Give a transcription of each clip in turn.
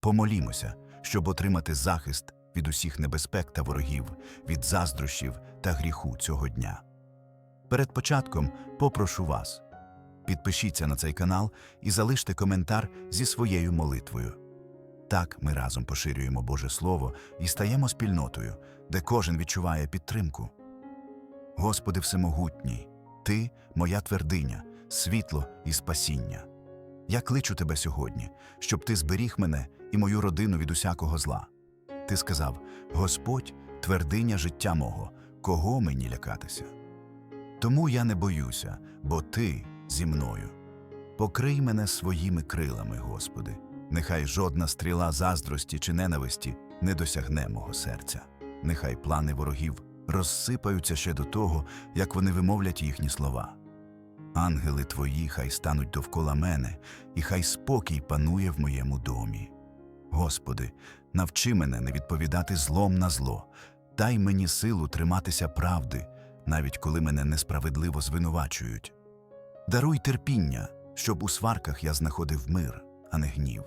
Помолімося, щоб отримати захист від усіх небезпек та ворогів, від заздрощів та гріху цього дня. Перед початком попрошу вас підпишіться на цей канал і залиште коментар зі своєю молитвою. Так ми разом поширюємо Боже Слово і стаємо спільнотою, де кожен відчуває підтримку. Господи Всемогутній, Ти моя твердиня, світло і спасіння. Я кличу Тебе сьогодні, щоб Ти зберіг мене і мою родину від усякого зла. Ти сказав: Господь, твердиня життя мого, кого мені лякатися? Тому я не боюся, бо Ти зі мною. Покрий мене своїми крилами, Господи, нехай жодна стріла заздрості чи ненависті не досягне мого серця. Нехай плани ворогів розсипаються ще до того, як вони вимовлять їхні слова. Ангели твої хай стануть довкола мене, і хай спокій панує в моєму домі. Господи, навчи мене не відповідати злом на зло, дай мені силу триматися правди, навіть коли мене несправедливо звинувачують. Даруй терпіння, щоб у сварках я знаходив мир, а не гнів.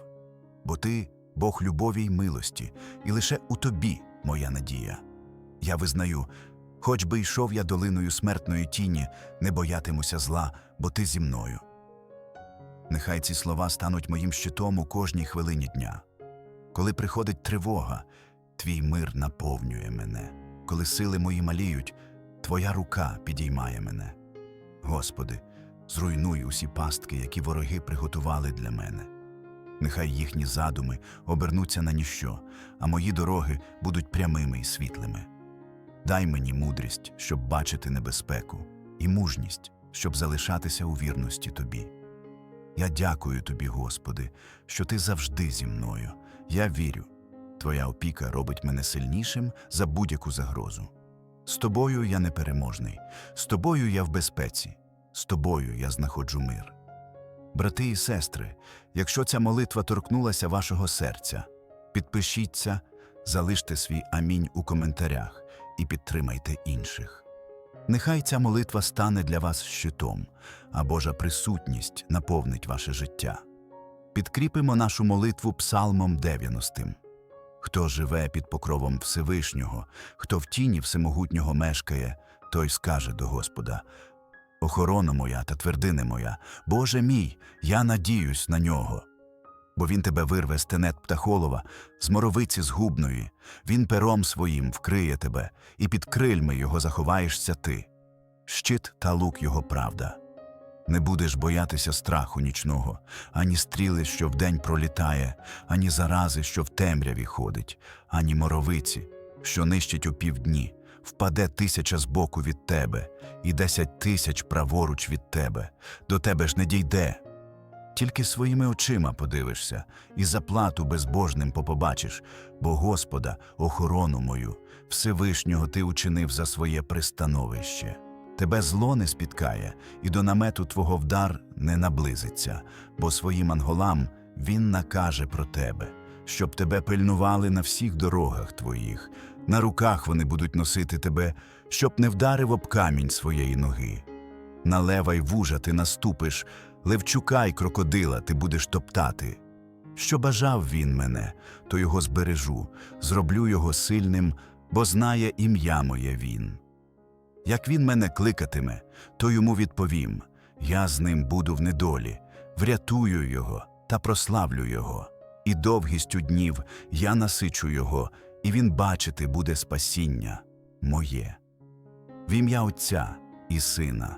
Бо ти Бог любові й милості, і лише у тобі моя надія. Я визнаю, хоч би йшов я долиною смертної тіні, не боятимуся зла, бо ти зі мною. Нехай ці слова стануть моїм щитом у кожній хвилині дня. Коли приходить тривога, твій мир наповнює мене. Коли сили мої маліють, твоя рука підіймає мене. Господи, зруйнуй усі пастки, які вороги приготували для мене. Нехай їхні задуми обернуться на ніщо, а мої дороги будуть прямими і світлими. Дай мені мудрість, щоб бачити небезпеку, і мужність, щоб залишатися у вірності Тобі. Я дякую Тобі, Господи, що Ти завжди зі мною. Я вірю, Твоя опіка робить мене сильнішим за будь-яку загрозу. З тобою я непереможний, з тобою я в безпеці, з тобою я знаходжу мир. Брати і сестри, якщо ця молитва торкнулася вашого серця, підпишіться, залиште свій амінь у коментарях і підтримайте інших. Нехай ця молитва стане для вас щитом, а Божа присутність наповнить ваше життя. Підкріпимо нашу молитву псалмом 90. Хто живе під покровом Всевишнього, хто в тіні всемогутнього мешкає, той скаже до Господа: Охорона моя та твердине моя, Боже мій, я надіюсь на нього. Бо він тебе вирве з тенет птахолова, з моровиці згубної, він пером своїм вкриє тебе, і під крильми його заховаєшся ти. Щит та лук його правда. Не будеш боятися страху нічного, ані стріли, що вдень пролітає, ані зарази, що в темряві ходить, ані моровиці, що нищить у півдні, впаде тисяча збоку від тебе, і десять тисяч праворуч від тебе, до тебе ж не дійде. Тільки своїми очима подивишся, і заплату безбожним попобачиш, бо Господа, охорону мою, Всевишнього ти учинив за своє пристановище. Тебе зло не спіткає, і до намету твого вдар не наблизиться, бо своїм анголам він накаже про тебе, щоб тебе пильнували на всіх дорогах твоїх, на руках вони будуть носити тебе, щоб не вдарив об камінь своєї ноги. На лева й вужа ти наступиш, левчука й крокодила ти будеш топтати. Що бажав він мене, то його збережу, зроблю його сильним, бо знає ім'я моє він. Як він мене кликатиме, то йому відповім я з ним буду в недолі, врятую його та прославлю його, і довгістю днів я насичу його, і він бачити буде спасіння моє. В ім'я Отця і Сина,